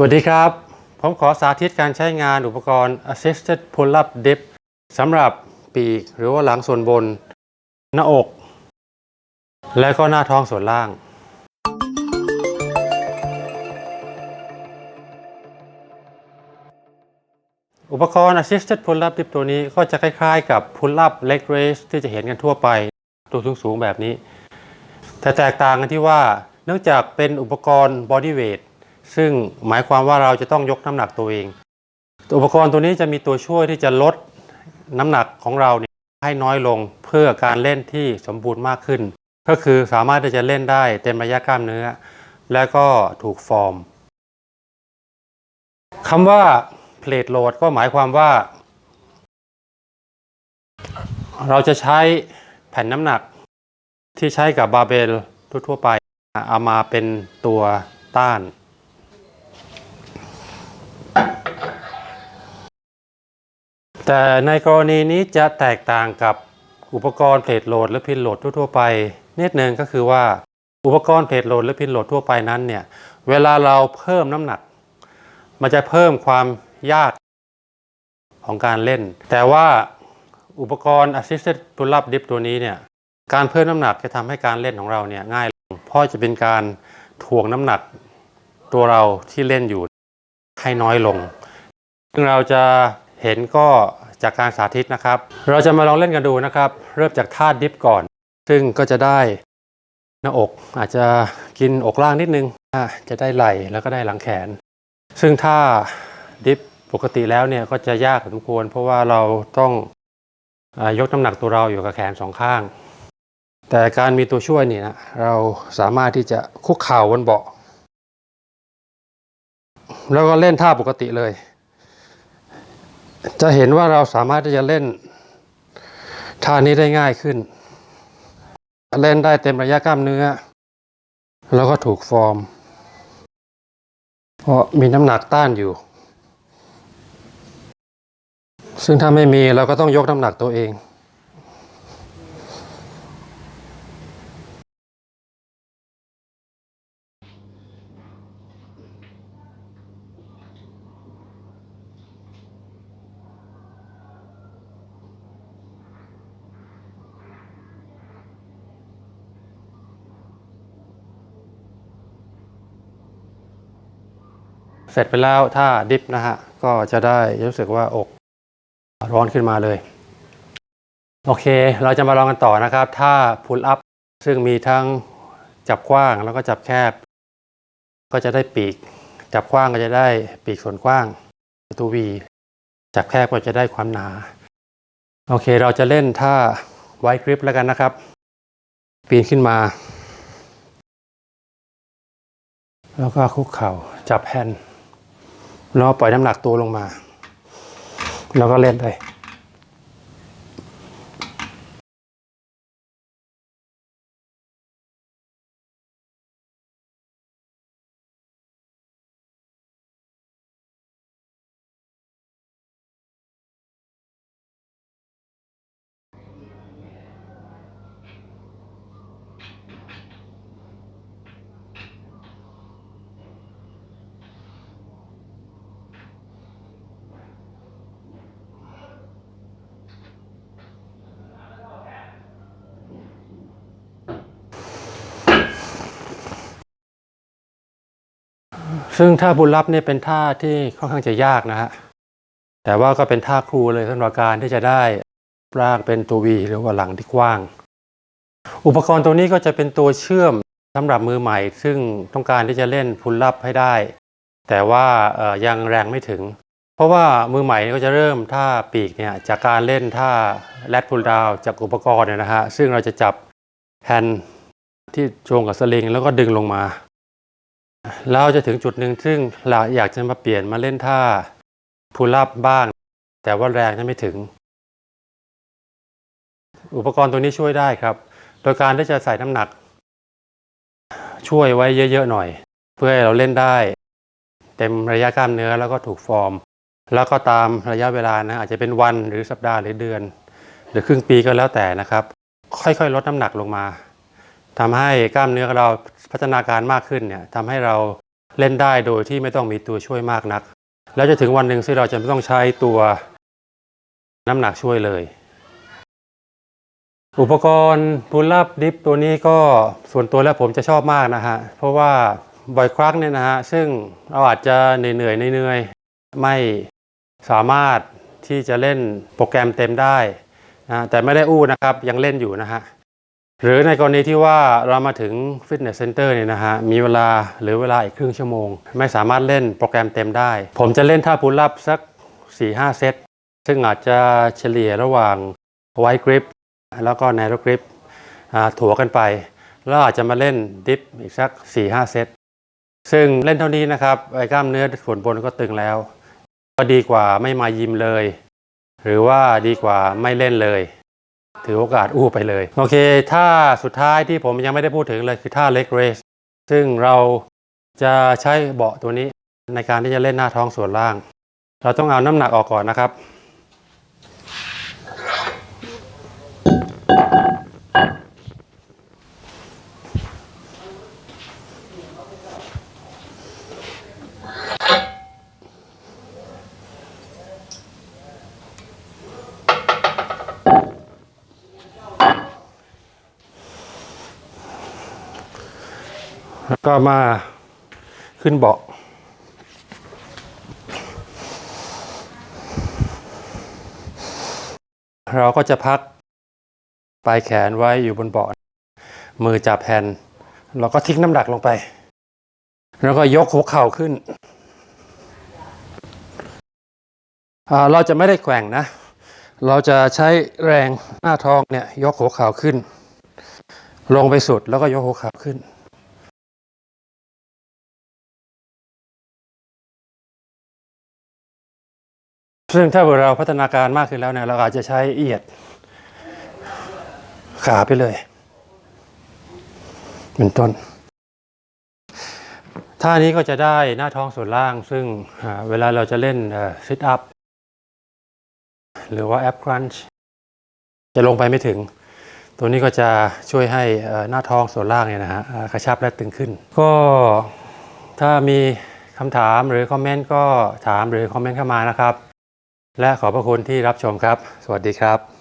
สวัสดีครับ ผมขอสาธิตการใช้งานอุปกรณ์ Assisted Pull-up Dip สำหรับปีกหรือว่าหลังส่วนบน หน้าอก และก็หน้าท้องส่วนล่าง อุปกรณ์ Assisted Pull-up Dip ตัวนี้ก็จะคล้ายๆกับ Pull-up Leg Raise ที่จะเห็นกันทั่วไปตัวสูงๆแบบนี้ แต่แตกต่างกันที่ว่า เนื่องจากเป็นอุปกรณ์ body weight ซึ่งหมายความว่าเราจะต้องยกน้ำหนักตัวเอง อุปกรณ์ตัวนี้จะมีตัวช่วยที่จะลดน้ำหนักของเราเนี่ยให้น้อยลงเพื่อการเล่นที่สมบูรณ์มากขึ้น ก็คือสามารถที่จะเล่นได้เต็มระยะกล้ามเนื้อ และก็ถูกฟอร์มคำว่า plate load ก็หมายความว่า เราจะใช้แผ่นน้ำหนักที่ใช้กับบาเบลทั่วๆไปเอามาเป็นตัวต้าน แต่ในกรณีนี้จะแตกต่างกับอุปกรณ์เพลทโหลดหรือพินโหลดทั่วๆไปนิดนึงก็คือว่าอุปกรณ์เพลทโหลดหรือพินโหลดทั่วไปนั้นเนี่ยเวลาเราเพิ่มน้ำหนัก มันจะเพิ่มความยากของการเล่น แต่ว่าอุปกรณ์ assisted pull up dip ตัวนี้เนี่ยการเพิ่มน้ำหนักจะทำให้การเล่นของเราเนี่ยง่ายลงเพราะจะเป็นการถ่วงน้ำหนักตัวเราที่เล่นอยู่ให้น้อยลงซึ่งเราจะเห็นก็ จากการสาธิตนะครับ เราจะมาลองเล่นกันดูนะครับ เริ่มจากท่าดิฟก่อน ซึ่งก็จะได้หน้าอกอาจจะกินอกล่างนิดนึงจะได้ไหล่แล้วก็ได้หลังแขน ซึ่งถ้าดิฟปกติแล้วเนี่ยก็จะยากพอสมควร เพราะว่าเราต้องอยกน้ำหนักตัวเราอยู่กับแขนสองข้าง แต่การมีตัวช่วยนี่นะเราสามารถที่จะคุกเข่าบนเบาะแล้วก็เล่นท่าปกติเลย จะเห็นว่าเราสามารถที่จะเล่นท่านี้ได้ง่ายขึ้น เล่นได้เต็มระยะกล้ามเนื้อ แล้วก็ถูกฟอร์ม เพราะมีน้ำหนักต้านอยู่ ซึ่งถ้าไม่มีเราก็ต้องยกน้ำหนักตัวเอง ร็จไปแล้วถ้าดิฟนะฮะก็จะได้รู้สึกว่าอกร้อนขึ้นมาเลย โอเค เราจะมาลองกันต่อนะครับ ถ้า pull up ซึ่งมีทั้งจับกว้างแล้วก็จับแคบ ก็จะได้ปีก จับกว้างก็จะได้ปีกส่วนกว้างตัววีจับแคบก็จะได้ความหนา โอเคเราจะเล่นท่าไวกริปแล้วกันนะครับ ปีนขึ้นมา แล้วก็คุกเข่าจับแฮนด์ แล้วปล่อยน้ำหนักตัวลงมา แล้วก็เล่นเลย ซึ่งท่าบุญรับเนี่ยเป็นท่าที่ค่อนข้างจะยากนะฮะ แต่ว่าก็เป็นท่าครูเลยสำหรับการที่จะได้ร่างเป็นตัววีหรือว่าหลังที่กว้าง อุปกรณ์ตัวนี้ก็จะเป็นตัวเชื่อมสำหรับมือใหม่ ซึ่งต้องการที่จะเล่นพุลลับให้ได้ แต่ว่ายังแรงไม่ถึง เพราะว่ามือใหม่ก็จะเริ่มท่าปีกเนี่ยจากการเล่นท่าแรดพุลดาวจากอุปกรณ์เนี่ยนะฮะซึ่งเราจะจับแฮนด์ที่โจงกับสลิงแล้วก็ดึงลงมา เราจะถึงจุดหนึ่งซึ่งเราอยากจะมาเปลี่ยนมาเล่นท่าพูลับบ้าง แต่ว่าแรงจะไม่ถึง อุปกรณ์ตัวนี้ช่วยได้ครับ โดยการที่จะใส่น้ำหนัก ช่วยไว้เยอะๆหน่อย เพื่อให้เราเล่นได้ เต็มระยะกล้ามเนื้อแล้วก็ถูกฟอร์ม แล้วก็ตามระยะเวลานะอาจจะเป็นวันหรือสัปดาห์หรือเดือน หรือครึ่งปีก็แล้วแต่นะครับ ค่อยๆ ลดน้ำหนักลงมา ทำให้กล้ามเนื้อเราพัฒนาการมากขึ้นเนี่ยทำให้เราเล่นได้โดยที่ไม่ต้องมีตัวช่วยมากนัก แล้วจะถึงวันหนึ่งที่เราจะไม่ต้องใช้ตัวน้ำหนักช่วยเลย อุปกรณ์พุลลับดิฟตัวนี้ก็ส่วนตัวแล้วผมจะชอบมากนะฮะ เพราะว่าบ่อยครั้งเนี่ยนะฮะ ซึ่งเราอาจจะเหนื่อยๆเหนื่อยไม่สามารถที่จะเล่นโปรแกรมเต็มได้นะแต่ไม่ได้อู้นะครับยังเล่นอยู่นะฮะ หรือในกรณีที่ว่าเรามาถึงฟิตเนสเซ็นเตอร์เนี่ยนะฮะมีเวลาหรือเวลาอีกครึ่งชั่วโมง ไม่สามารถเล่นโปรแกรมเต็มได้ ผมจะเล่นท่าพุลลับสัก 4-5 เซต ซึ่งอาจจะเฉลี่ยระหว่างไวกริปแล้วก็ n น r รกริปถัวกันไป แล้วอาจจะมาเล่นดิฟอีกสัก 4-5 เซต ซึ่งเล่นเท่านี้นะครับไอ้กล้ามเนื้อส่วนบนก็ตึงแล้ว ก็ดีกว่าไม่มายิมเลย หรือว่าดีกว่าไม่เล่นเลย ถือโอกาสอู้ไปเลย โอเคท่าสุดท้ายที่ผมยังไม่ได้พูดถึงเลยคือท่าเล็กเรสซึ่งเราจะใช้เบาะตัวนี้ในการที่จะเล่นหน้าท้องส่วนล่าง เราต้องเอาน้ำหนักออกก่อนนะครับ แล้วก็มาขึ้นเบาะเราก็จะพักปลายแขนไว้อยู่บนเบาะมือจับแฮนเราก็ทิ้งน้ำหนักลงไป แล้วก็ยกหัวเข่าขึ้น เราจะไม่ได้แกว่งนะ เราจะใช้แรงหน้าท้องเนี่ยยกหัวเข่าขึ้น ลงไปสุดแล้วก็ยกหัวเข่าขึ้น ซึ่งถ้าเราพัฒนาการมากขึ้นแล้วเนี่ยเราอาจจะใช้เอียดขาไปเลย เป็นต้นท่านี้ก็จะได้หน้าท้องส่วนล่าง ซึ่งเวลาเราจะเล่นซิทอัพหรือว่าแอปครันช์จะลงไปไม่ถึง ตัวนี้ก็จะช่วยให้หน้าท้องส่วนล่างเนี่ยนะฮะกระชับและตึงขึ้น ก็ถ้ามีคำถามหรือคอมเมนต์ก็ถามหรือคอมเมนต์เข้ามานะครับ และขอบพระคุณที่รับชมครับ สวัสดีครับ